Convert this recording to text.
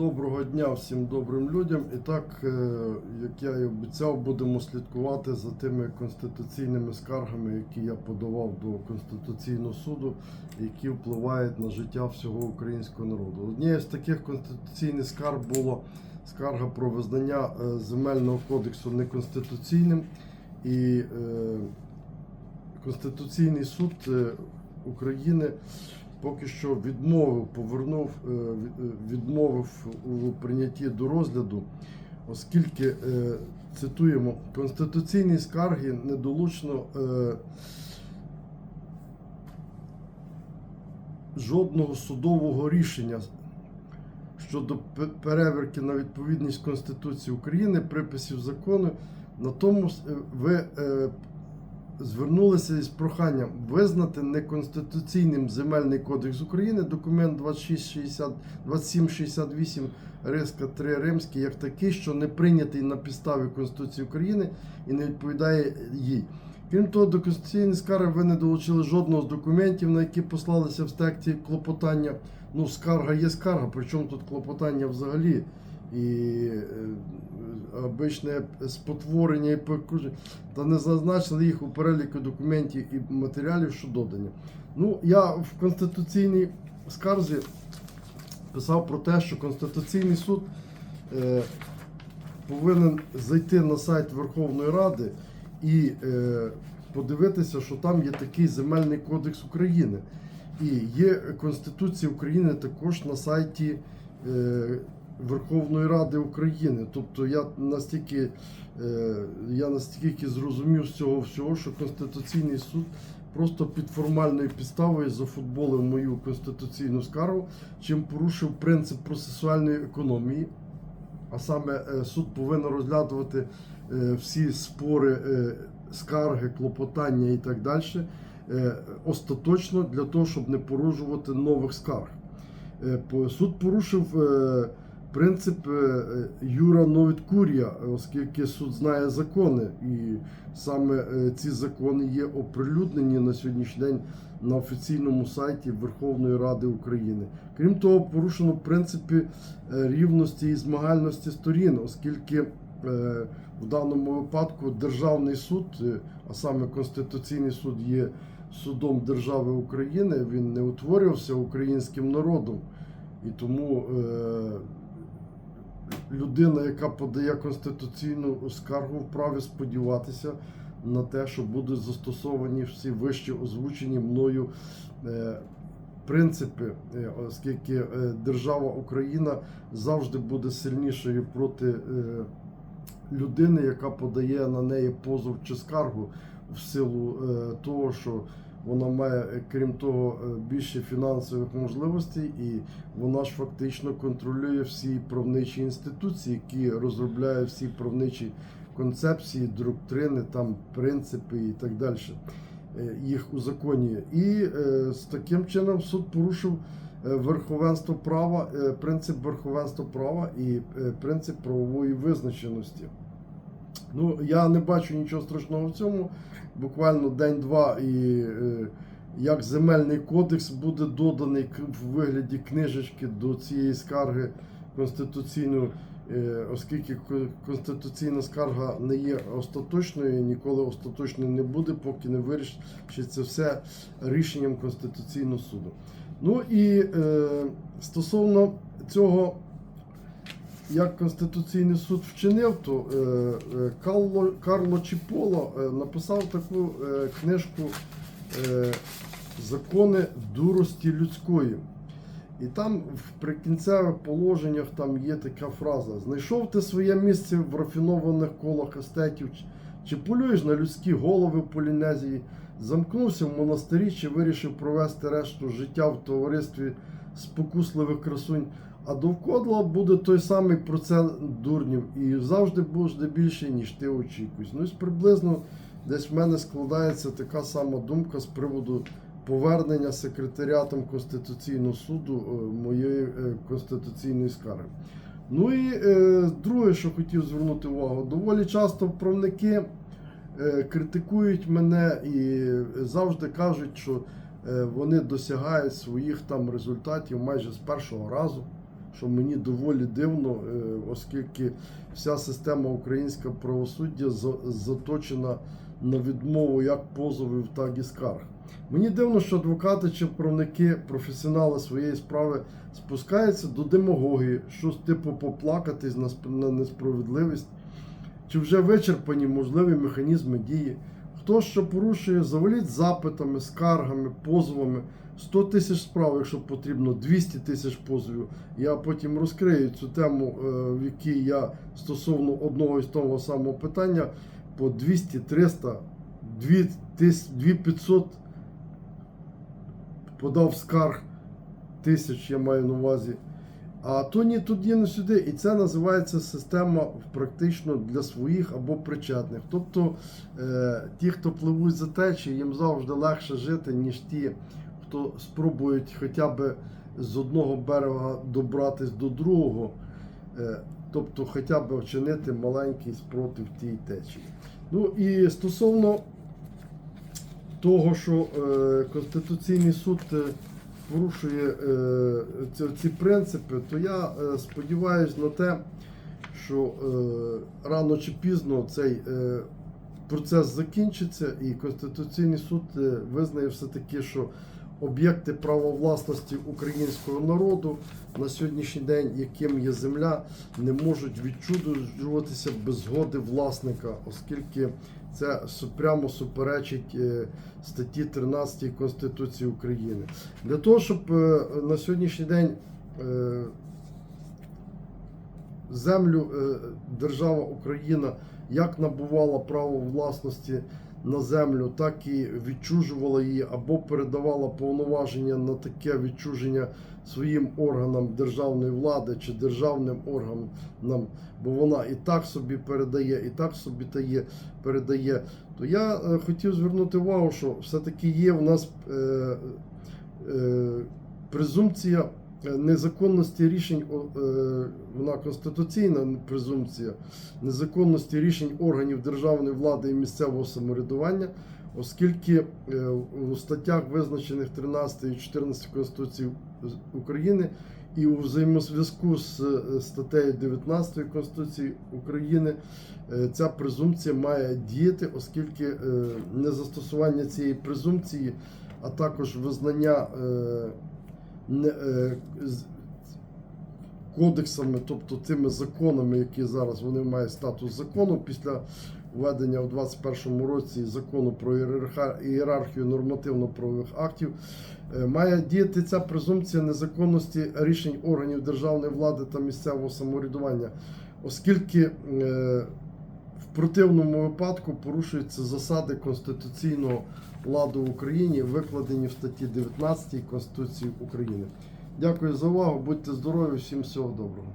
Доброго дня всім добрим людям. І так, е, як я і обіцяв, будемо слідкувати за тими конституційними скаргами, які я подавав до Конституційного суду, які впливають на життя всього українського народу. Однією з таких конституційних скарг була скарга про визнання е, земельного кодексу неконституційним. І е, Конституційний суд України поки що відмовив, повернув, е, е, відмовив у прийнятті до розгляду, оскільки е, цитуємо конституційні скарги не долучено е, жодного судового рішення щодо пе- перевірки на відповідність Конституції України, приписів закону. На тому ви звернулися із проханням визнати неконституційним Земельний кодекс України, документ 2660, 2768 Риска 3 Римський, як такий, що не прийнятий на підставі Конституції України і не відповідає їй. Крім того, до конституційної скарги ви не долучили жодного з документів, на які послалися в тексті клопотання. Ну, скарга є скарга, причому тут клопотання взагалі. І е, обичне спотворення і покруження, та не зазначили їх у переліку документів і матеріалів, що додані. Ну, я в конституційній скарзі писав про те, що Конституційний суд е, повинен зайти на сайт Верховної Ради і е, подивитися, що там є такий земельний кодекс України. І є Конституція України також на сайті е, Верховної Ради України. Тобто я настільки, е, я настільки зрозумів з цього всього, що Конституційний суд просто під формальною підставою зафутболив мою конституційну скаргу, чим порушив принцип процесуальної економії. А саме е, суд повинен розглядувати е, всі спори, скарги, клопотання і так далі остаточно для того, щоб не порушувати нових скарг. Суд порушив принцип е, е, Юра Новіт Курія, оскільки суд знає закони, і саме е, ці закони є оприлюднені на сьогоднішній день на офіційному сайті Верховної Ради України. Крім того, порушено принципи е, рівності і змагальності сторін, оскільки в даному випадку державний суд, а саме Конституційний суд є судом держави України, він не утворювався українським народом. І тому людина, яка подає конституційну скаргу, вправі сподіватися на те, що будуть застосовані всі вище озвучені мною е, принципи, е, оскільки е, держава Україна завжди буде сильнішою проти людини, яка подає на неї позов чи скаргу в силу того, що вона має, е, крім того, е, більше фінансових можливостей, і вона ж фактично контролює всі правничі інституції, які розробляють всі правничі концепції, доктрини, там принципи і так далі. Е, Їх узаконює. І з таким чином суд порушив верховенство права, принцип верховенства права і принцип правової визначеності. Ну, я не бачу нічого страшного в цьому. Буквально день-два і е, як земельний кодекс буде доданий в вигляді книжечки до цієї скарги конституційної, е, оскільки конституційна скарга не є остаточною, ніколи остаточною не буде, поки не вирішиться все рішенням Конституційного суду. Ну і е, стосовно цього як Конституційний суд вчинив, то е, е, Карло, Карло Чіполо е, написав таку книжку Закони дурості людської. І там в прикінцевих положеннях там є така фраза: знайшов ти своє місце в рафінованих колах естетів, чи полюєш на людські голови в Полінезії, замкнувся в монастирі, чи вирішив провести решту життя в товаристві спокусливих красунь. А довкола буде той самий процент дурнів, і завжди буде більше, ніж ти очікуєш. Ну, і приблизно десь в мене складається така сама думка з приводу повернення секретаріатом Конституційного суду е, моєї е, конституційної скарги. Ну і е, друге, що хотів звернути увагу, доволі часто правники е, критикують мене і завжди кажуть, що е, вони досягають своїх там результатів майже з першого разу. Що мені доволі дивно, е, оскільки вся система українського правосуддя заточена на відмову як позовів, так і скарг. Мені дивно, що адвокати чи правники, професіонали своєї справи спускаються до демагогії, щось типу поплакатись на несправедливість, чи вже вичерпані можливі механізми дії. Хто що порушує, заваліть запитами, скаргами, позовами. 100 тисяч справ, якщо потрібно, 200 тисяч позовів. Я потім розкрию цю тему, е, в якій я стосовно одного і того самого питання по 200, 300, 2500 подав скарг тисяч, я маю на увазі. А то ні туди, ні сюди. І це називається система практично для своїх або причетних. Тобто е, ті, хто пливуть за течією, їм завжди легше жити, ніж ті, хто спробують хоча б з одного берега добратись до другого. Е, тобто хоча б вчинити маленький спротив тій течії. Ну і стосовно того, що е, Конституційний суд порушує е, ці, принципи, то я е, сподіваюся на те, що е, рано чи пізно цей процес закінчиться, і Конституційний суд визнає все-таки, що об'єкти права власності українського народу на сьогоднішній день, яким є земля, не можуть відчужуватися без згоди власника, оскільки це прямо суперечить е, статті 13 Конституції України. Для того, щоб е, на сьогоднішній день е, землю держава Україна як набувала право власності на землю, так і відчужувала її або передавала повноваження на таке відчуження своїм органам державної влади чи державним органам, бо вона і так собі передає, і так собі тає, передає. То я е, хотів звернути увагу, що все-таки є в нас е, е, презумпція е, незаконності рішень, е, вона конституційна презумпція незаконності рішень органів державної влади і місцевого самоврядування, оскільки е, у статтях, визначених 13 і 14 Конституції України, і у взаємозв'язку з е, статтею 19 Конституції України е, ця презумпція має діяти, оскільки незастосування цієї презумпції, а також визнання кодексами, тобто тими законами, які зараз вони мають статус закону після введення у 2021 році закону про ієрархію нормативно-правових актів, е, має діяти ця презумпція незаконності рішень органів державної влади та місцевого самоврядування, оскільки е, в противному випадку порушуються засади конституційного ладу в Україні, викладені в статті 19 Конституції України. Дякую за увагу, будьте здорові, всім всього доброго.